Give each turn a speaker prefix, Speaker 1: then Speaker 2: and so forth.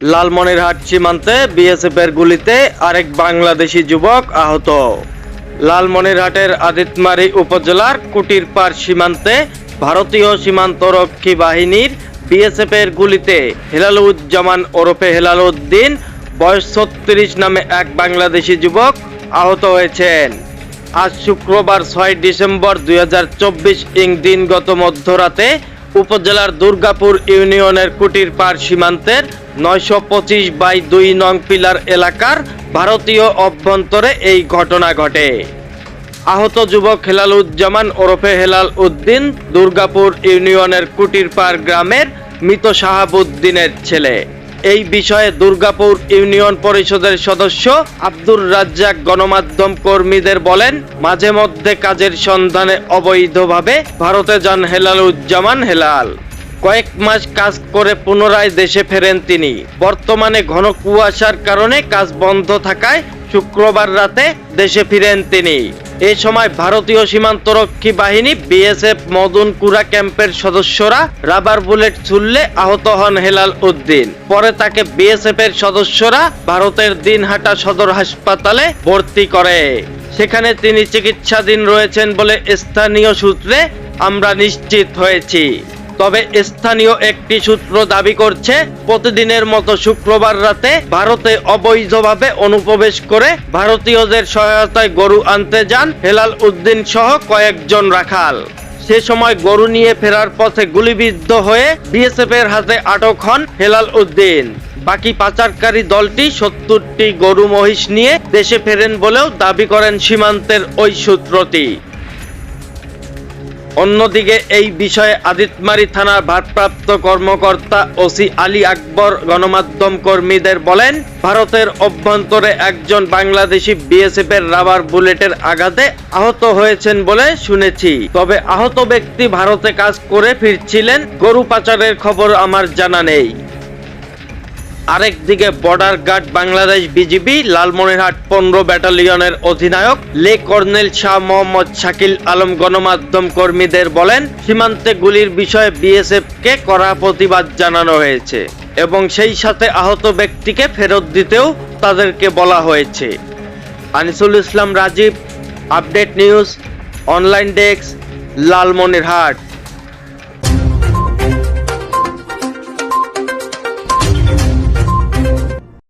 Speaker 1: লালমনিরহাট সীমান্তে বিএসএফ এর গুলিতে আরেক বাংলাদেশি যুবক আহত। লালমনিরহাটের আদিতমারি উপজেলার কুটিরপাড় সীমান্তে ভারতীয় সীমান্তরক্ষী বাহিনীর বিএসএফ এর গুলিতে হেলালুজ্জামান ওরফে হেলালুদ্দিন, বয়স ছত্রিশ নামে এক বাংলাদেশি যুবক আহত হয়েছেন। আজ শুক্রবার ছয় ডিসেম্বর দুই হাজার চব্বিশ ইং দিনগত মধ্যরাতে উপজেলার দুর্গাপুর ইউনিয়নের কুটির পার সীমান্তের নয়শো পঁচিশ বাই দুই নং পিলার এলাকার ভারতীয় অভ্যন্তরে এই ঘটনা ঘটে। আহত যুবক হেলালুজ্জামান ওরফে হেলাল উদ্দিন দুর্গাপুর ইউনিয়নের কুটিরপাড় গ্রামের মৃত শাহাবুদ্দিনের ছেলে। এই বিষয়ে দুর্গাপুর ইউনিয়ন পরিষদের সদস্য আব্দুর রাজ্জাক গণমাধ্যম কর্মীদের বলেন, মাঝে মধ্যে কাজের সন্ধানে অবৈধভাবে ভারতে যান হেলালুজ্জামান হেলাল। কয়েক মাস কাজ করে পুনরায় দেশে ফেরেন তিনি। বর্তমানে ঘন কুয়াশার কারণে কাজ বন্ধ থাকায় শুক্রবার রাতে দেশে ফিরেন তিনি। এ সময় ভারতীয় সীমান্তরক্ষী বাহিনী বিএসএফ মদনকুড়া ক্যাম্পের সদস্যরা রাবার বুলেট ছুড়লে আহত হন হেলাল উদ্দিন। পরে তাকে বিএসএফ এর সদস্যরা ভারতের দিনহাটা সদর হাসপাতালে ভর্তি করে। সেখানে তিনি চিকিৎসাধীন রয়েছেন বলে স্থানীয় সূত্রে আমরা নিশ্চিত হয়েছি। তবে স্থানীয় একটি সূত্র দাবি করছে, প্রতিদিনের মতো শুক্রবার রাতে ভারতে অবৈধভাবে অনুপ্রবেশ করে ভারতীয়দের সহায়তায় গরু আনতে যান হেলাল উদ্দিন সহ কয়েকজন রাখাল। সে সময় গরু নিয়ে ফেরার পথে গুলিবিদ্ধ হয়ে বিএসএফ এর হাতে আটক হন হেলাল উদ্দিন। বাকি পাচারকারী দলটি সত্তরটি গরু মহিষ নিয়ে দেশে ফেরেন বলেও দাবি করেন সীমান্তের ওই সূত্রটি। অন্যদিকে এই বিষয়ে আদিতমারি থানার ভারপ্রাপ্ত কর্মকর্তা ওসি আলী আকবর গণমাধ্যম কর্মীদের বলেন, ভারতের অভ্যন্তরে একজন বাংলাদেশি বিএসএফ এর রাবার বুলেটের আঘাতে আহত হয়েছেন বলে শুনেছি। তবে আহত ব্যক্তি ভারতে কাজ করে ফিরছিলেন, গরু পাচারের খবর আমার জানা নেই। আরেকদিকে border guard Bangladesh BGB, Lalmonirhat পনেরো ব্যাটালিয়নের অধিনায়ক, লে কর্নেল শাহ মোহাম্মদ শাকিল আলম গণমাধ্যম কর্মীদের বলেন, সীমান্তে গুলির বিষয়ে বিএসএফ কে কড়া প্রতিবাদ জানানো হয়েছে এবং সেই সাথে আহত ব্যক্তিকে ফেরত দিতেও তাদেরকে বলা হয়েছে। Anisul Islam Rajib, update news, online desk, Lalmonirhat.